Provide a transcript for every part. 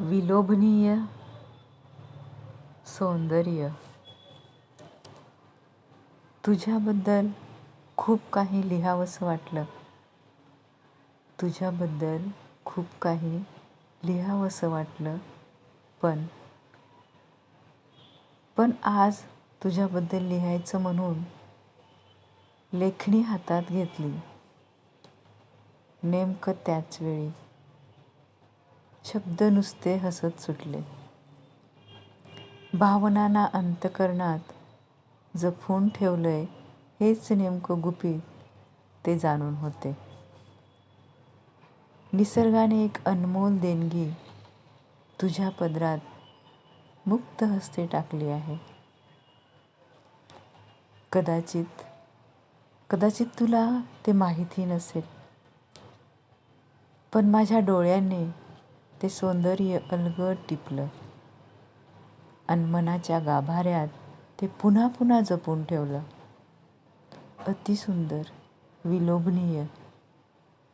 विलोभनीय सौंदर्य. तुझ्याबद्दल खूप काही लिहावंसं वाटलं. तुझ्याबद्दल खूप काही लिहावंसं वाटलं पण पण आज तुझ्याबद्दल लिहायचं म्हणून लेखणी हातात घेतली. नेमकं त्याच वेळी. शब्द नुसते हसत सुटले. भावनांना अंतकरणात जपून ठेवलंय हेच नेमकं गुपित ते जाणून होते. निसर्गाने एक अनमोल देणगी तुझ्या पदरात मुक्त हस्ते टाकली आहे. कदाचित कदाचित तुला ते माहिती नसेल पण माझ्या डोळ्यांनी ते सौंदर्य अलगद टिपलं. आणि मनाच्या गाभाऱ्यात ते पुन्हा पुन्हा जपून ठेवलं. अतिसुंदर विलोभनीय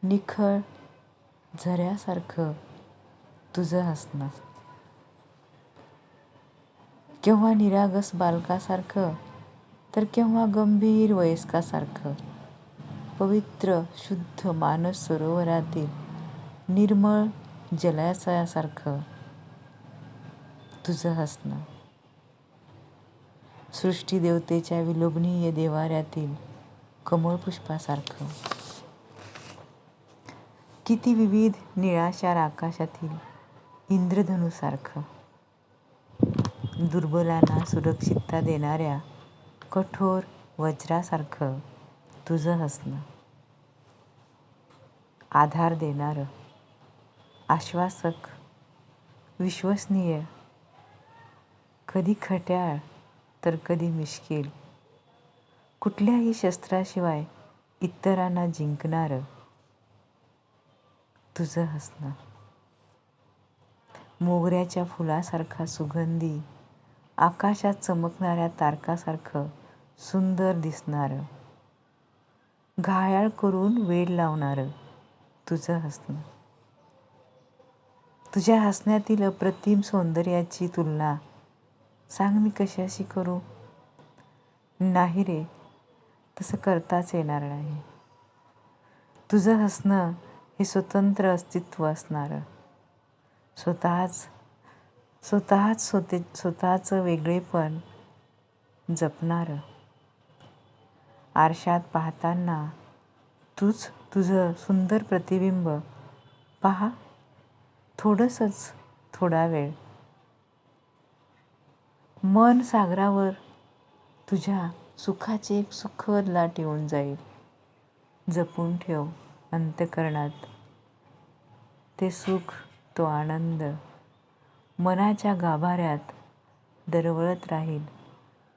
निखळ झऱ्यासारखं तुझं हसणं. केव्हा निरागस बालकासारखं तर केव्हा गंभीर वयस्कासारखं. पवित्र शुद्ध मानस सरोवरातील निर्मळ जलाशयासारखं तुझं हसणं. सृष्टीदेवतेच्या विलोभनीय देवाऱ्यातील कमळपुष्पासारखं किती विविध निळाशार आकाशातील इंद्रधनुसारखं. दुर्बलांना सुरक्षितता देणाऱ्या कठोर वज्रासारखं तुझं हसणं. आधार देणारं आश्वासक विश्वसनीय कधी खट्याळ तर कधी मिश्किल. कुठल्याही शस्त्राशिवाय इतरांना जिंकणारं तुझं हसणं. मोगऱ्याच्या फुलासारखा सुगंधी आकाशात चमकणाऱ्या तारकासारखं सुंदर दिसणारं. घायाळ करून वेड लावणारं तुझं हसणं. तुझ्या हसण्यातील अप्रतिम सौंदर्याची तुलना सांग मी कशाशी करू? नाही रे तसं करताच येणार नाही. तुझं हसणं हे स्वतंत्र अस्तित्व असणारं. स्वतःच स्वतःच स्वते स्वतःचं वेगळेपण जपणारं. आरशात पाहताना तूच तुझं सुंदर प्रतिबिंब पहा. थोडंसंच थोडा वेळ. मन सागरावर तुझ्या सुखाची एक सुखद लाट येऊन जाईल. जपून ठेव अंतकरणात. ते सुख तो आनंद मनाच्या गाभाऱ्यात दरवळत राहील.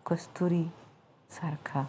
कस्तुरी सारखा